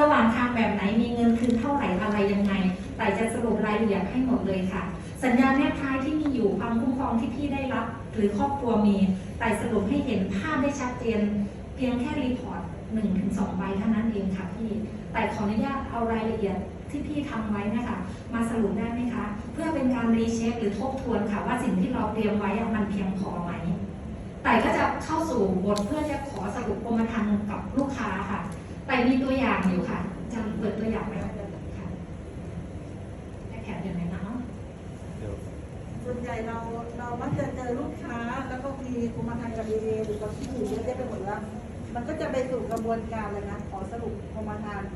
ระหว่างทางแบบไหนมีเงินคืนเท่าไหร่อะไรยังไงแต่จะสรุปรายละเอียดให้หมดเลยค่ะ สัญญาแนบท้ายที่มีอยู่ความคุ้มครองที่พี่ได้รับ หรือครอบครัวมีแต่สรุปให้เห็นภาพได้ชัดเจนเพียงแค่รีพอร์ตหนึ่งถึงสองใบเท่านั้นเองค่ะพี่ แต่ขออนุญาตเอารายละเอียดที่พี่ทำไว้นะคะมาสรุปได้ไหมคะ เพื่อเป็นการรีเช็คหรือทบทวนค่ะว่าสิ่งที่เราเตรียมไว้มันเพียงพอไหม แต่ก็จะเข้าสู่บทเพื่อจะขอสรุปกรมธรรม์กับลูกค้าค่ะ แต่มีตัวอย่างอยู่ค่ะจะเปิดตัวอย่างไว้ค่ะได้แผนอยู่ไหนเนาะเดี๋ยวส่วนใหญ่เราเรามักจะเจอลูกค้าแล้วก็มีกรมธรรม์กับดีเอหรือกับที่อื่นเยอะแยะไปหมดแล้วมันก็จะไปสู่กระบวนการเลยนะขอสรุปกรมธรรม์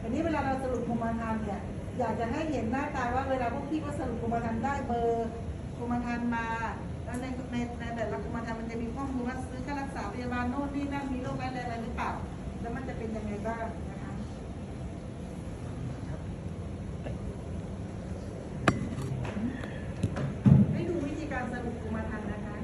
ทีนี้เวลาเราสรุปกรมธรรม์เนี่ยอยากจะให้เห็นหน้าตาว่าเวลาพวกพี่ก็สรุปกรมธรรม์ได้เบอร์กรมธรรม์มาแล้วในในในแต่ละกรมธรรม์มันจะมีข้อมูลว่าซื้อค่ารักษาพยาบาลโน่นนี่นั่นมีโรคอะไรอะไรหรือเปล่า แล้วมันจะเป็นยังไงบ้างนะคะให้ดูวิธีการสรุปกรมธรรม์นะคะ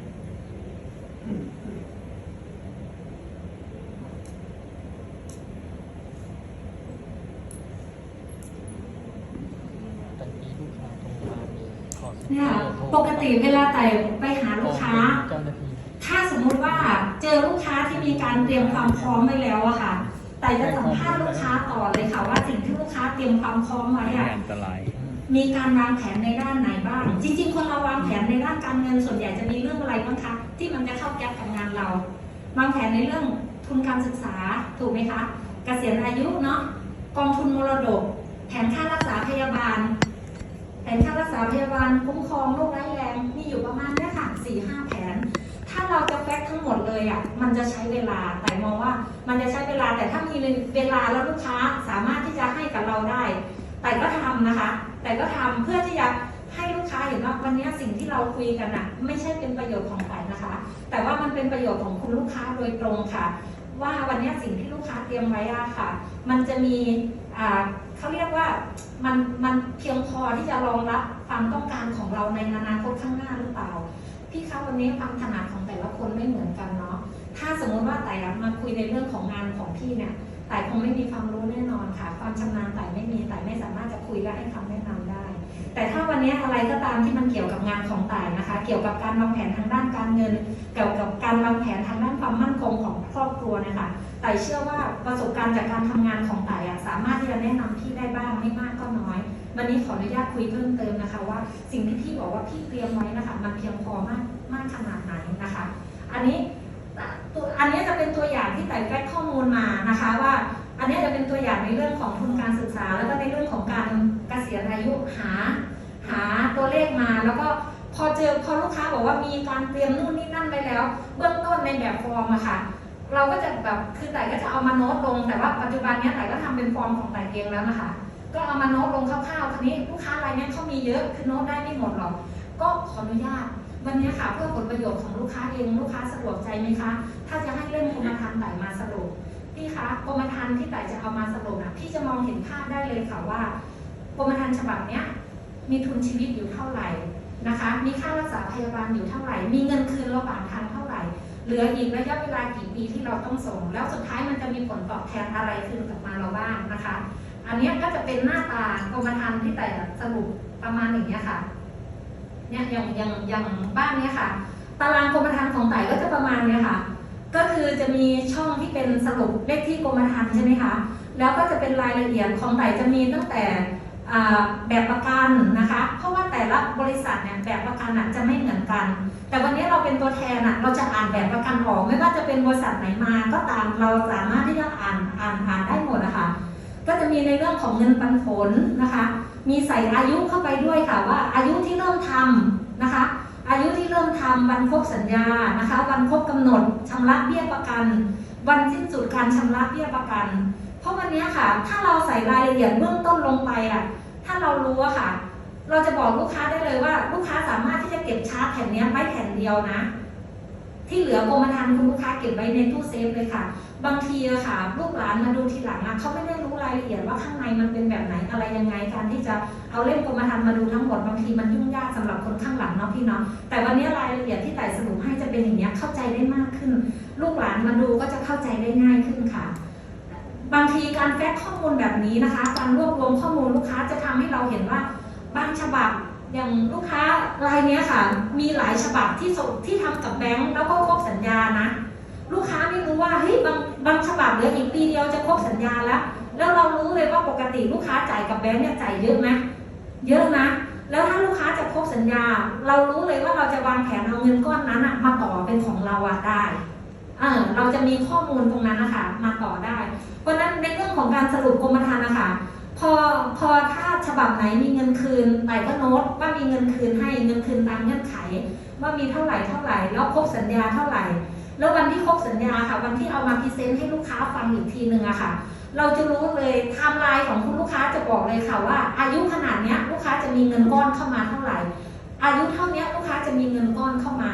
ตอนนี้ลูกค้าโทรมามีขอ เนี่ยปกติเวลาแต่ไปหาลูกค้า อลูกค้าที่มีการเตรียมความพร้อมไว้แล้วอะค่ะ แต่จะสัมภาษณ์ลูกค้าต่อเลยค่ะ ว่าสิ่งที่ลูกค้าเตรียมความพร้อมไว้อะอันตรายมีการวางแผนในด้านไหนบ้าง จริง ๆ คนเราวางแผนในด้านการเงินส่วนใหญ่จะมีเรื่องอะไรบ้างคะที่มันจะเข้าแก๊ปกับงานเรา วางแผนในเรื่องทุนการศึกษาถูกไหมคะเกษียณอายุเนาะกองทุนมรดก แผนค่ารักษาพยาบาล แผนค่ารักษาพยาบาลคุ้มครองโรคร้ายแรงมีอยู่ประมาณเนี้ยค่ะสี่ห้าแผน ถ้าเราจะแฟกทั้งหมดเลยอะมันจะใช้เวลาแต่มองว่ามันจะใช้เวลาแต่ถ้ามีเวลาแล้วลูกค้าสามารถที่จะให้กับเราได้ แต่ก็ทำนะคะ แต่ก็ทำเพื่อที่จะให้ลูกค้าเห็นว่าวันนี้สิ่งที่เราคุยกันอะไม่ใช่เป็นประโยชน์ของใครนะคะ แต่ว่ามันเป็นประโยชน์ของคุณลูกค้าโดยตรงค่ะ ว่าวันนี้สิ่งที่ลูกค้าเตรียมไว้อะค่ะ มันจะมีอ่าเขาเรียกว่ามันมันเพียงพอที่จะรองรับความต้องการของเราในอนาคตข้างหน้าหรือเปล่า พี่คะวันนี้ความถนัดของแต่ละคนไม่เหมือนกันเนาะถ้าสมมติว่าแต่มาคุยในเรื่องของงานของพี่เนี่ยแต่คงไม่มีความรู้แน่นอนค่ะ ความชำนาญแต่ไม่มีแต่ไม่สามารถจะคุยและให้คำแนะนำได้ แต่ถ้าวันนี้อะไรก็ตามที่มันเกี่ยวกับงานของแต่ายนะคะ เกี่ยวกับการวางแผนทางด้านการเงิน เกี่ยวกับการวางแผนทางด้านความมั่นคงของครอบครัวนะคะแต่เชื่อว่าประสบการณ์จากการทำงานของแต่ายสามารถที่จะแนะนำพี่ได้บ้างไม่มากก็น้อย วันนี้ขออนุญาตคุยเพิ่มเติมนะคะ ว่าสิ่งที่พี่บอกว่าพี่เตรียมไว้นะคะ มันเพียงพอมากมากขนาดไหนนะคะ อันนี้ตัวอันนี้จะเป็นตัวอย่างที่แต่แฟกข้อมูลมานะคะว่า อันนี้จะเป็นตัวอย่างในเรื่องของทุนการศึกษา แล้วก็ในเรื่องของการเกษียณอายุหา หาตัวเลขมาแล้วก็พอเจอพอลูกค้าบอกว่ามีการเตรียมนู่นนี่นั่นไปแล้ว เบื้องต้นในแบบฟอร์มอะค่ะ เราก็จะแบบคือแต่ก็จะเอามาโน้ตลงแต่ว่าปัจจุบันนี้ยแต่ก็ทำเป็นฟอร์มของแต่เองแล้วนะคะ ก็เอามาโน้ตลงคร่าวๆทีนี้ลูกค้ารายนี้เขามีเยอะคือโน้ตได้ไม่หมดหรอกก็ขออนุญาต วันนี้ค่ะเพื่อผลประโยชน์ของลูกค้าเองลูกค้าสะดวกใจไหมคะ ถ้าจะให้เล่มกรมธรรม์ไต่มาสรุปพี่คะกรมธรรม์ที่ไต่จะเอามาสรุปนะพี่จะมองเห็นภาพได้เลยค่ะว่ากรมธรรม์ฉบับเนี้ยมีทุนชีวิตอยู่เท่าไหร่นะคะ มีค่ารักษาพยาบาลอยู่เท่าไหร่ มีเงินคืนระหว่างทางเท่าไหร่ เหลืออีกระยะเวลากี่ปีที่เราต้องส่ง แล้วสุดท้ายมันจะมีผลตอบแทนอะไรคืนกลับมาเราบ้างนะคะ อันนี้ก็จะเป็นหน้าตากรมธรรม์ที่แต่สรุปประมาณอย่างเงี้ยค่ะเนี่ยอย่างอย่างอย่างบ้านเนี้ยค่ะ ตารางกรมธรรม์ของไต่ก็จะประมาณเนี้ยค่ะ ก็คือจะมีช่องที่เป็นสรุปเลขที่กรมธรรม์ใช่ไหมคะแล้วก็จะเป็นรายละเอียดของไต่จะมีตั้งแต่แบบประกันนะคะ เพราะว่าแต่ละบริษัทเนี่ยแบบประกันจะไม่เหมือนกัน แต่วันนี้เราเป็นตัวแทนอะเราจะอ่านแบบประกันออกไม่ว่าจะเป็นบริษัทไหนมาก็ตามเราสามารถที่จะอ่านอ่านอ่านได้หมดนะคะ ก็จะมีในเรื่องของเงินปันผลนะคะ มีใส่อายุเข้าไปด้วยค่ะว่าอายุที่เริ่มทำนะคะ อายุที่เริ่มทำวันครบสัญญานะคะ วันครบกำหนดชำระเบี้ยประกัน วันสิ้นสุดการชำระเบี้ยประกัน เพราะวันนี้ค่ะ ถ้าเราใส่รายละเอียดเบื้องต้นลงไปอะถ้าเรารู้อะค่ะ เราจะบอกลูกค้าได้เลยว่า ลูกค้าสามารถที่จะเก็บชาร์จแผ่นนี้ไว้แผ่นเดียวนะ ที่เหลือกรมธรรม์คุณลูกค้าเก็บไว้ในตู้เซฟเลยค่ะ บางทีอะค่ะ ลูกหลานมาดูทีหลังอะเขาไม่ได้รู้รายละเอียดว่าข้างในมันเป็นแบบไหนอะไรยังไงการที่จะเอาเล่มกรมธรรม์มาดูทั้งหมดบางทีมันยุ่งยากสำหรับคนข้างหลังเนาะพี่เนาะแต่วันนี้รายละเอียดที่ไต่สรุปให้จะเป็นอย่างเนี้ยเข้าใจได้มากขึ้น ลูกหลานมาดูก็จะเข้าใจได้ง่ายขึ้นค่ะบางทีการแฟกข้อมูลแบบนี้นะคะ การรวบรวมข้อมูลลูกค้าจะทำให้เราเห็นว่าบางฉบับ อย่างลูกค้ารายนี้ค่ะ มีหลายฉบับที่ส่งที่ทำกับแบงก์แล้วก็ครบสัญญานะ ลูกค้าไม่รู้ว่าเฮ้ยบางบางฉบับเหลืออีกปีเดียวจะครบสัญญาแล้วแล้วเรารู้เลยว่าปกติลูกค้าจ่ายกับแบงก์เนี่ยจ่ายเยอะไหมเยอะนะ แล้วถ้าลูกค้าจะครบสัญญา เรารู้เลยว่าเราจะวางแผนเอาเงินก้อนนั้นอะมาต่อเป็นของเราอะได้เออเราจะมีข้อมูลตรงนั้นนะคะมาต่อได้ เพราะฉะนั้นในเรื่องของการสรุปกรมธรรม์นะคะ พอพอถ้าฉบับไหนมีเงินคืนไต่ก็โน้ตว่ามีเงินคืนให้เงินคืนตามเงื่อนไข ว่ามีเท่าไหร่เท่าไหร่ แล้วครบสัญญาเท่าไหร่ แล้ววันที่ครบสัญญาค่ะ วันที่เอามาพรีเซนต์ให้ลูกค้าฟังอีกทีหนึ่งอะค่ะ เราจะรู้เลยไทม์ไลน์ของคุณลูกค้าจะบอกเลยค่ะว่า อายุขนาดเนี้ยลูกค้าจะมีเงินก้อนเข้ามาเท่าไหร่ อายุเท่านี้ลูกค้าจะมีเงินก้อนเข้ามา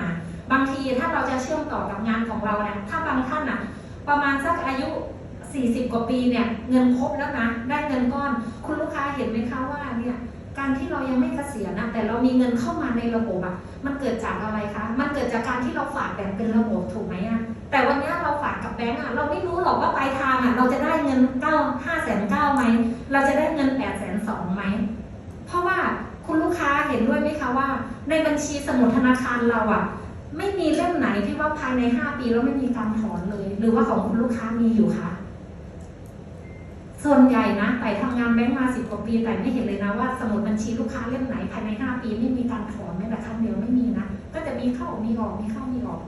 บางทีถ้าเราจะเชื่อมต่อกับงานของเราเนี่ยถ้าบางท่านอะประมาณสักอายุ 40 กว่าปีเนี่ยเงินครบแล้วนะได้เงินก้อน คุณลูกค้าเห็นไหมคะว่าเนี่ยการที่เรายังไม่เกษียณนะแต่เรามีเงินเข้ามาในระบบอะมันเกิดจากอะไรคะ มันเกิดจากการที่เราฝากแบบเป็นระบบถูกไหมอะแต่วันนี้เราฝากกับแบงก์อะเราไม่รู้หรอกว่าปลายทางอะเราจะได้เงินเก้าห้าแสนเก้าไหมเราจะได้เงินแปดแสนสองไหมเพราะว่าคุณลูกค้าเห็นด้วยไหมคะว่า ในบัญชีสมุดธนาคารเราอะไม่มีเล่มไหนที่ว่าภายใน 5 ปีแล้วไม่มีการถอนเลย หรือว่าของคุณลูกค้ามีอยู่คะ ส่วนใหญ่นะแต่ทำงานแบงก์มาสิบกว่าปีแต่ไม่เห็นเลยนะว่าสมุดบัญชีลูกค้าเล่มไหนภายใน 5 ปีไม่มีการถอนแม้แต่ครั้งเดียวไม่มีนะ ก็จะมีเข้ามีออกมีเข้ามีออก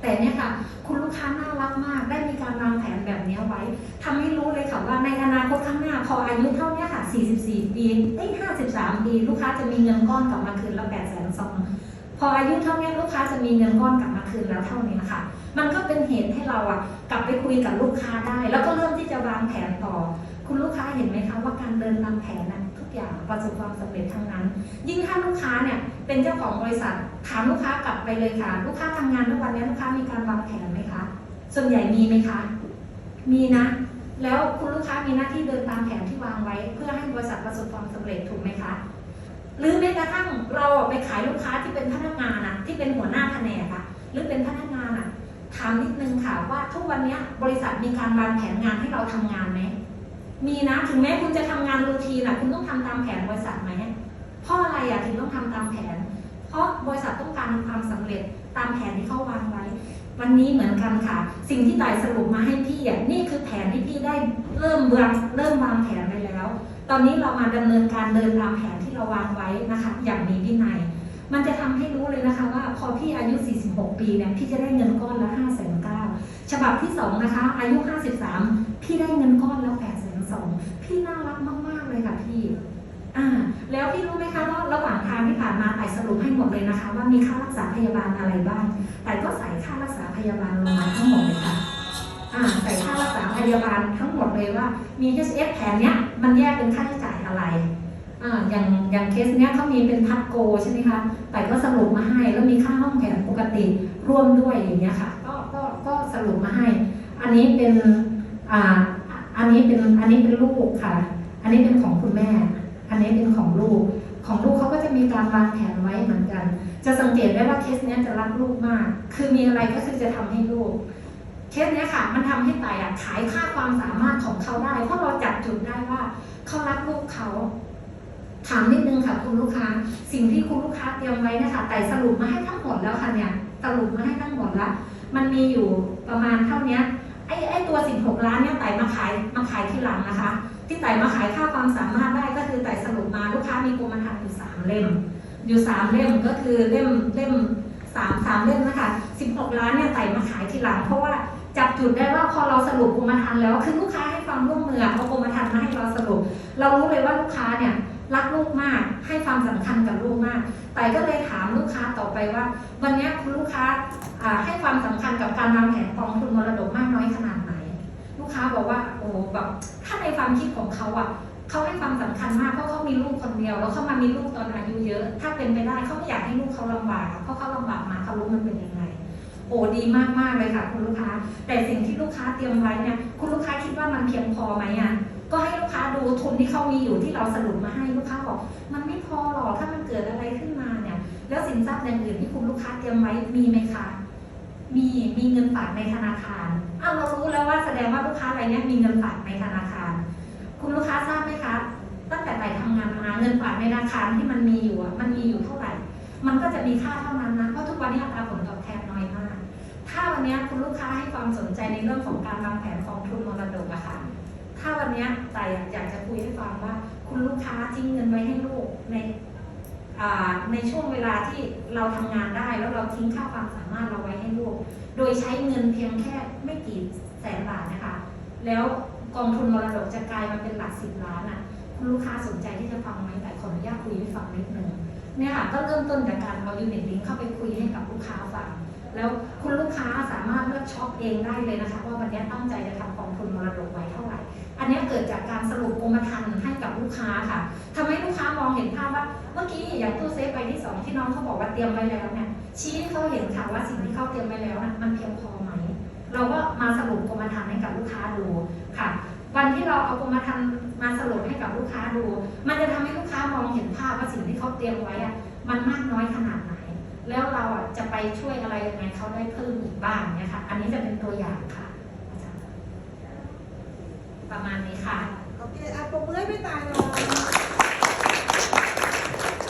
แต่เนี่ยค่ะ คุณลูกค้าน่ารักมาก ได้มีการวางแผนแบบนี้ไว้ทำให้รู้เลยค่ะว่าในอนาคตข้างหน้าพออายุเท่านี้ค่ะ 44 ปีเอ้ย53 ปี ลูกค้าจะมีเงินก้อนกลับมาคืนละ8แสนสอง พออายุเท่านี้ลูกค้าจะมีเงินก้อนกลับมาคืนแล้วเท่านี้ค่ะมันก็เป็นเหตุให้เราอะกลับไปคุยกับลูกค้าได้ แล้วก็เริ่มที่จะวางแผนต่อ คุณลูกค้าเห็นไหมคะว่าการเดินตามแผนนะทุกอย่างประสบความสำเร็จทั้งนั้น ยิ่งถ้าลูกค้าเนี่ยเป็นเจ้าของบริษัทถามลูกค้ากลับไปเลยค่ะ ลูกค้าทำงานทุกวันนี้ลูกค้ามีการวางแผนไหมคะ ส่วนใหญ่มีไหมคะ มีนะ แล้วคุณลูกค้ามีหน้าที่เดินตามแผนที่วางไว้ เพื่อให้บริษัทประสบความสำเร็จถูกไหมคะ หรือแม้กระทั่งเราไปขายลูกค้าที่เป็นพนักงานอะที่เป็นหัวหน้าแผนกอะหรือเป็นพนักงานอะถามนิดนึงค่ะว่าทุกวันนี้บริษัทมีการวางแผนงานให้เราทำงานไหมมีนะถึงแม้คุณจะทำงานรูทีนะคุณต้องทำตามแผนบริษัทไหมเพราะอะไรอะถึงต้องทำตามแผน เพราะบริษัทต้องการความสำเร็จตามแผนที่เขาวางไว้ วันนี้เหมือนกันค่ะ สิ่งที่ต่ายสรุปมาให้พี่อะนี่คือแผนที่พี่ได้เริ่มวางเริ่มวางแผนไปแล้ว ตอนนี้เรามาดำเนินการเดินตามแผน เราวางไว้นะคะอย่างมีวินัย มันจะทำให้รู้เลยนะคะว่าพอพี่อายุ 46 ปีเนี่ยพี่จะได้เงินก้อนละ5 9 0 0 0ฉบับที่2นะคะอายุ 53 พี่ได้เงินก้อนแล้ว8 2 0 0 0พี่น่ารักมาก ๆ เลยค่ะพี่อ่าแล้วพี่รู้ไหมคะว่าระหว่างทางที่ผ่านมาไต่สรุปให้หมดเลยนะคะ ว่ามีค่ารักษาพยาบาลอะไรบ้างแต่ก็ใส่ค่ารักษาพยาบาลลงมาทั้งหมดเลยค่ะอ่าใส่ค่ารักษาพยาบาลทั้งหมดเลยว่ามี HF แผนเนี้ยมันแยกเป็นค่าใช้จ่ายอะไร อย่างอย่างเคสเนี้ยเขามีเป็นพัดโกใช่ไหมคะแต่ก็สรุปมาให้แล้วมีค่าห้องแผนปกติร่วมด้วยอย่างเงี้ยค่ะ ก็ก็ก็สรุปมาให้ อันนี้เป็นอ่าอันนี้เป็นอันนี้เป็นลูกค่ะ อันนี้เป็นของคุณแม่ อันนี้เป็นของลูก ของลูกเขาก็จะมีการวางแผนไว้เหมือนกัน จะสังเกตได้ว่าเคสเนี้ยจะรักลูกมาก คือมีอะไรก็คือจะทำให้ลูกเคสเนี้ยค่ะ มันทำให้ไต่อะขายค่าความสามารถของเขาได้ เพราะเราจับจุดได้ว่าเขารักลูกเขา ถามนิดนึงค่ะคุณลูกค้า สิ่งที่คุณลูกค้าเตรียมไว้นะคะไต่สรุปมาให้ทั้งหมดแล้วค่ะเนี่ยสรุปมาให้ทั้งหมดแล้วมันมีอยู่ประมาณเท่านี้ไอ้ไอ้ตัว 16 ล้านเนี่ยไต่มาขายมาขายที่หลังนะคะ ที่ไต่มาขายค่าความสามารถได้ก็คือไต่สรุปมาลูกค้ามีกรมธรรม์อยู่สามเล่ม อยู่สามเล่มก็คือเล่มเล่มสามสามเล่มนะคะ16 ล้านเนี่ยไต่มาขายทีหลัง เพราะว่าจับจุดได้ว่าพอเราสรุปกรมธรรม์แล้วคือลูกค้าให้ความร่วมมือเอากรมธรรม์มาให้เราสรุป เรารู้เลยว่าลูกค้าเนี่ย รักลูกมาก ให้ความสำคัญกับลูกมากแต่ก็เลยถามลูกค้าต่อไปว่า วันนี้คุณลูกค้าให้ความสำคัญกับการวางแผนกองทุนมรดกมากน้อยขนาดไหน ลูกค้าบอกว่าโอ้แบบถ้าในความคิดของเขาอะเขาให้ความสำคัญมากเพราะเขามีลูกคนเดียว แล้วเขามามีลูกตอนอายุเยอะ ถ้าเป็นไปได้เขาไม่อยากให้ลูกเขาลำบากเพราะเขาลำบากมาเขารู้มันเป็นยังไงโอ้ดีมากมากๆเลยค่ะ คุณลูกค้า แต่สิ่งที่ลูกค้าเตรียมไว้เนี่ยคุณลูกค้าคิดว่ามันเพียงพอไหมอะ ก็ให้ลูกค้าดูทุนที่เขามีอยู่ที่เราสรุปมาให้ลูกค้าบอก มันไม่พอหรอกถ้ามันเกิดอะไรขึ้นมาเนี่ย แล้วสินทรัพย์อย่างอื่นที่คุณลูกค้าเตรียมไว้มีไหมคะมีมีเงินฝากในธนาคารอ้าวเรารู้แล้วว่าแสดงว่าลูกค้ารายเนี้ยมีเงินฝากในธนาคาร คุณลูกค้าทราบไหมคะ ตั้งแต่ไหนทำงานมาเงินฝากในธนาคารที่มันมีอยู่อะมันมีอยู่เท่าไหร่ มันก็จะมีค่าเท่านั้นนะเพราะทุกวันนี้อัตราผลตอบแทนน้อยมาก ถ้าวันนี้คุณลูกค้าให้ความสนใจในเรื่องของการวางแผนกองทุนมรดกอะค่ะ ถ้าวันนี้แต่อยากจะคุยให้ฟังว่า คุณลูกค้าทิ้งเงินไว้ให้ลูกในในช่วงเวลาที่เราทำงานได้ แล้วเราทิ้งค่าความสามารถเราไว้ให้ลูก โดยใช้เงินเพียงแค่ไม่กี่แสนบาทนะคะ แล้วกองทุนมรดกจะกลายมาเป็นหลักสิบล้านอะคุณลูกค้าสนใจที่จะฟังไหมแต่ขออนุญาตคุยให้ฟังนิดนึงเนี่ยค่ะก็เริ่มต้นจากการเอายูนิตลิงเข้าไปคุยให้กับลูกค้าฟังแล้วคุณลูกค้าสามารถเลือกช็อปเองได้เลยนะคะ ว่าวันนี้ตั้งใจจะทำกองทุนมรดกไว้เท่า นนี้เกิดจากการสรุปกรมธรรม์ให้กับลูกค้าค่ะทำให้ลูกค้ามองเห็นภาพว่า เมื่อกี้อย่างตู้เซฟใบที่สองที่น้องเขาบอกว่าเตรียมไว้แล้วเนี่ยชี้ให้เขาเห็นค่ะว่าสิ่งที่เขาเตรียมไว้แล้วนะมันเพียงพอไหม เราก็มาสรุปกรมธรรม์ให้กับลูกค้าดูค่ะ วันที่เราเอากรมธรรม์มาสรุปให้กับลูกค้าดู มันจะทำให้ลูกค้ามองเห็นภาพว่าสิ่งที่เขาเตรียมไว้อะมันมากน้อยขนาดไหน แล้วเราอะจะไปช่วยอะไรยังไงเขาได้เพิ่มอีกบ้างเนี่ยค่ะ อันนี้จะเป็นตัวอย่างค่ะ ประมาณนี้ค่ะ โอเคอะปรบมือให้พี่ตายหน่อย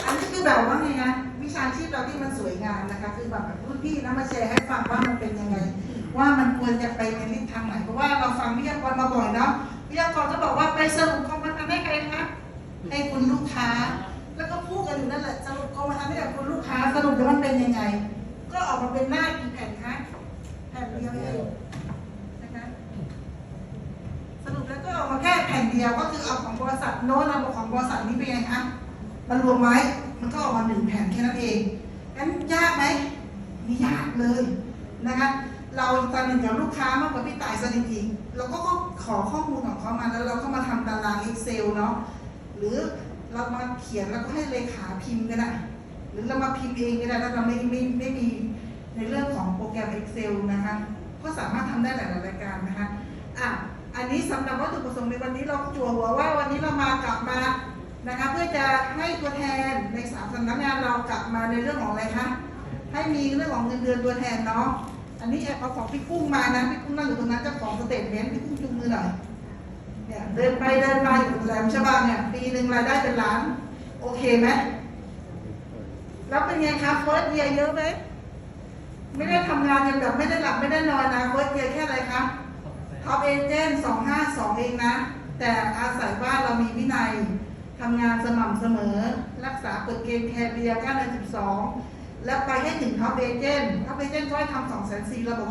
อันนี้คือแบบว่าไงนะวิชาชีพเราที่มันสวยงามนะคะ คือแบบรุ่นพี่นะมาแชร์ให้ฟังว่ามันเป็นยังไง ว่ามันควรจะไปในทิศทางไหนเพราะว่าเราฟังวิทยากรมาบ่อยเนาะวิทยากรก็บอกว่าไปสรุปกรมธรรม์ให้ใครนะคะให้คุณลูกค้า แล้วก็พูดกันอยู่นั่นแหละสรุปกรมธรรม์ให้กับคุณลูกค้าสรุปแล้วมันเป็นยังไง ก็ออกมาเป็นหน้ากี่แผ่นคะแผ่นเดียวเองนะคะ สรุปแล้วก็ แผ่นเดียวก็คือเอาของบริษัทโน้นเอาของบริษัทนี้ไปไงคะมารวมไว้มันก็ออกมาหนึ่งแผ่นแค่นั้นเองงั้นยากไหมไม่ยากเลยนะคะเราตอนหนึ่งกับลูกค้ามากกว่าพี่ต่ายสนิทอีกเราก็ขอข้อมูลของเขามาแล้วเราก็มาทำตาราง Excel เนาะหรือเรามาเขียนแล้วก็ให้เลขาพิมพ์ก็ได้หรือเรามาพิมพ์เองก็ได้ถ้าเราไม่ไม่ไม่มีในเรื่องของโปรแกรม Excel นะคะก็สามารถทำได้หลายๆรายการนะคะอะ อันนี้สำหรับวัตถุประสงค์ในวันนี้เราจั่วหัวว่าวันนี้เรามากลับมานะคะเพื่อจะให้ตัวแทนในสามสำนักงานเรากลับมาในเรื่องของอะไรคะให้มีเรื่องของเงินเดือนตัวแทนเนาะอันนี้แอบเอาของพี่กุ้งมานะพี่กุ้งนั่งอยู่ตรงนั้นเจ้าของสเตทเมนต์พี่กุ้งจุงมือหน่อยเนี่ยเดินไปเดินมาอยู่แหลมฉบังเนี่ยปีหนึ่งรายได้เป็นล้าน โอเคไหมแล้วเป็นไงคะเฟิร์สเยียเยอะไหมไม่ได้ทำงานยังแบบไม่ได้หลับไม่ได้นอนนะเฟิร์สเยียแค่อะไรคะ ท็อปเอเจนต์252 เองนะ แต่อาศัยว่าเรามีวินัยทำงานสม่ำเสมอ รักษาเปิดเกณฑ์แคเรีย9ใน12 และไปให้ถึงท็อปเอเจนต์ท็อปเอเจนต์ช่วยทำ2 4 0 0 0ระบบ